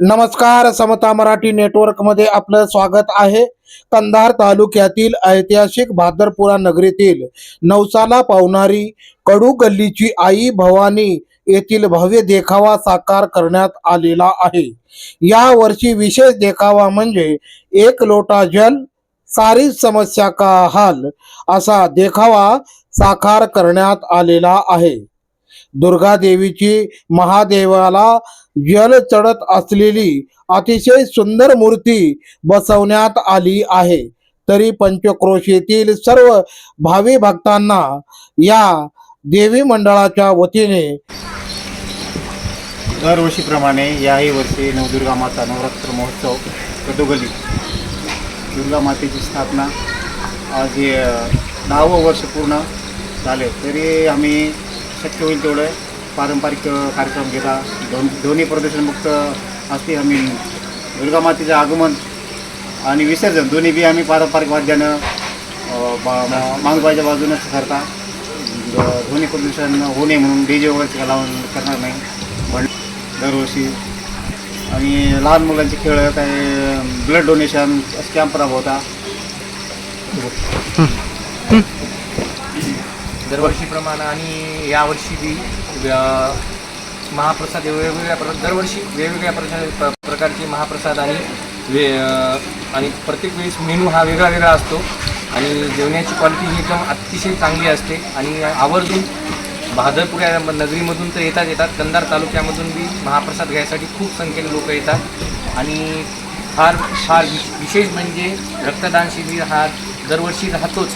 नमस्कार समता मराठी नेटवर्कमध्ये आपलं स्वागत आहे. कंधार तालुक्यातील ऐतिहासिक भादरपुरा नगरीतील नवसाला पावणारी कडू गल्लीची आई भवानी येथील भव्य देखावा साकार करण्यात आलेला आहे. या वर्षी विशेष देखावा म्हणजे एक लोटा जल सारी समस्या का हाल असा देखावा साकार करण्यात आलेला आहे. दुर्गा देवीची महादेवाला जल चढत असलेली अतिशय सुंदर मूर्ती बसवण्यात आली आहे. तरी पंचक्रोशीतील सर्व भावी भक्तांना या देवी मंडळाच्या वतीने दरवर्षीप्रमाणे याही वर्षी नवदुर्गा माता नवरात्र महोत्सव कदोगली दुर्गा मातेची स्थापना आज दहावं वर्ष पूर्ण झाले. तरी आम्ही शक्य होईल तेवढं पारंपरिक कार्यक्रम घेता. दोन दोन्ही प्रदूषणमुक्त असते आम्ही दुर्गा मातेचं आगमन आणि विसर्जन दोन्ही बी आम्ही पारंपरिक वाद्यानं मा- मांगबाईच्या बाजूनच करता. ध्वनी प्रदूषण होऊ नये म्हणून डी जे वगैरे लावून करणार नाही. पण दरवर्षी. आणि लहान मुलांचे खेळ काय ब्लड डोनेशन कॅम्प राबवता दरवर्षीप्रमाणे आणि यावर्षी बी महाप्रसाद हे वेगवेगळ्या प्र दरवर्षी वेगवेगळ्या प्रकार प्र- प्रकारचे महाप्रसाद आणि वे आणि प्रत्येक वेळेस मेनू हा वेगळा वेगळा असतो. आणि जेवणाची क्वालिटी ही एकदम अतिशय चांगली असते. आणि आवर्जून बहादरपूर या नगरीमधून तर येतात येतात. कंधार तालुक्यामधून बी महाप्रसाद घ्यायसाठी खूप संख्येने लोक येतात. आणि फार फार विशेष म्हणजे रक्तदान शिबिर हा दरवर्षी राहतोच.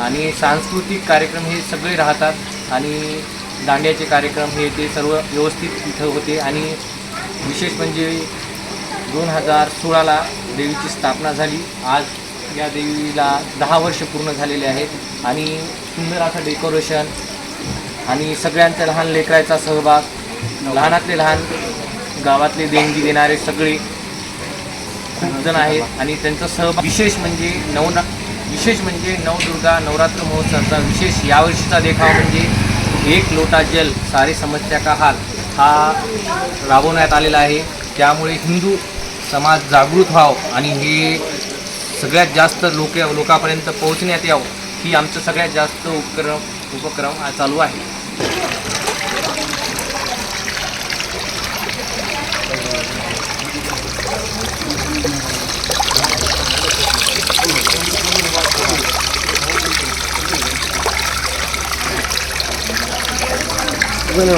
आणि सांस्कृतिक कार्यक्रम हे सगळे राहतात. आणि दांड्याचे कार्यक्रम हे ते सर्व व्यवस्थित इथं होते आणि विशेष म्हणजे दोन हजार सोळाला देवीची स्थापना झाली. आज या देवीला दहा वर्ष पूर्ण झालेले आहेत आणि सुंदर असं डेकोरेशन आणि सगळ्यांचा लहान लेकराचा सहभाग लहानातले लहान गावातले देणगी देणारे सगळे खूप जण आहेत आणि त्यांचा सहभाग विशेष म्हणजे नवना विशेष म्हणजे नवदुर्गा नवरात्र महोत्सवाचा विशेष यावर्षीचा देखावा म्हणजे एक लोटा जल सारे समस्या का हाल हा राबवण्यात आलेला आहे. त्यामुळे हिंदू समाज जागृत व्हावं आणि हे सगळ्यात जास्त लोक लोकापर्यंत पोहोचण्यात यावं ही आमचं सगळ्यात जास्त उपक्रम उपक्रम चालू आहे. Bueno,